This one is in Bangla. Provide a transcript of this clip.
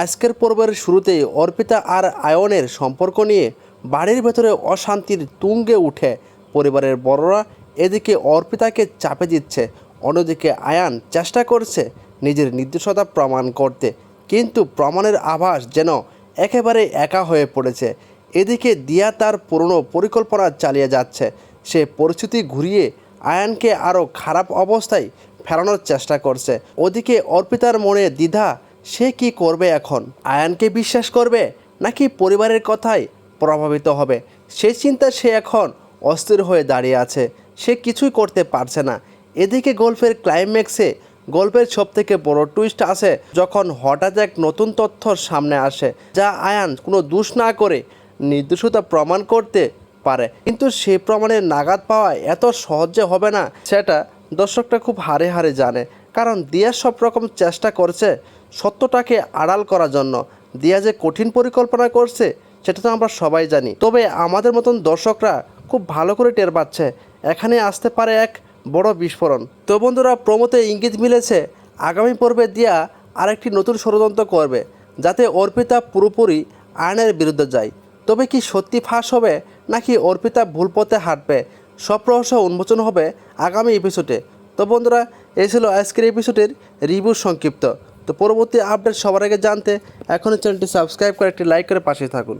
আজকের পর্বের শুরুতেই অর্পিতা আর আয়নের সম্পর্ক নিয়ে বাড়ির ভেতরে অশান্তির তুঙ্গে উঠে পরিবারের বড়রা এদিকে অর্পিতাকে চাপে দিচ্ছে, অন্যদিকে আয়ান চেষ্টা করছে নিজের নির্দোষতা প্রমাণ করতে, কিন্তু প্রমাণের আভাস যেন একেবারে একা হয়ে পড়েছে। এদিকে দিয়া তার পুরনো পরিকল্পনা চালিয়ে যাচ্ছে। সে পরিস্থিতি ঘুরিয়ে আয়ানকে আরও খারাপ অবস্থায় ফেরানোর চেষ্টা করছে। ওদিকে অর্পিতার মনে দ্বিধা সে কি করবে এখন? আয়ানকে বিশ্বাস করবে? নাকি পরিবারের কথায় প্রভাবিত হবে? সেই চিন্তা সে এখন অস্থির হয়ে দাঁড়িয়ে আছে। সে কিছুই করতে পারছে না। এদিকে গল্পের ক্লাইম্যাক্সে গল্পের সব থেকে বড় টুইস্ট আসে যখন হঠাৎ এক নতুন তথ্য সামনে আসে, যা আয়ান কোনো দোষ না করে নির্দোষতা প্রমাণ করতে পারে। কিন্তু সে প্রমাণের নাগাদ পাওয়া এত সহজে হবে না, সেটা দর্শকটা খুব হারে হারে জানে। কারণ দিয়া সব রকম চেষ্টা করছে সত্যটাকে আড়াল করার জন্য। দিয়া যে কঠিন পরিকল্পনা করছে, সেটা তো আমরা সবাই জানি। তবে আমাদের মতন দর্শকরা খুব ভালো করে টের পাচ্ছে। এখানে আসতে পারে এক বড় বিস্ফোরণ। তো বন্ধুরা, প্রমোতে ইঙ্গিত মিলেছে, আগামী পর্বে দিয়া আরেকটি নতুন ষড়যন্ত্র করবে, যাতে অর্পিতা পুরোপুরি আয়নের বিরুদ্ধে যায়। তবে কি সত্যি ফাঁস হবে, নাকি অর্পিতা ভুল পথে হাঁটবে? সব রহস্য উন্মোচন হবে আগামী এপিসোডে তো বন্ধুরা, এই ছিল আজকের এপিসোডের রিভিউ সংক্ষিপ্ত। তো পরবর্তী আপডেট সবার আগে জানতে এখনই চ্যানেলটি সাবস্ক্রাইব করে একটি লাইক করে পাশে থাকুন।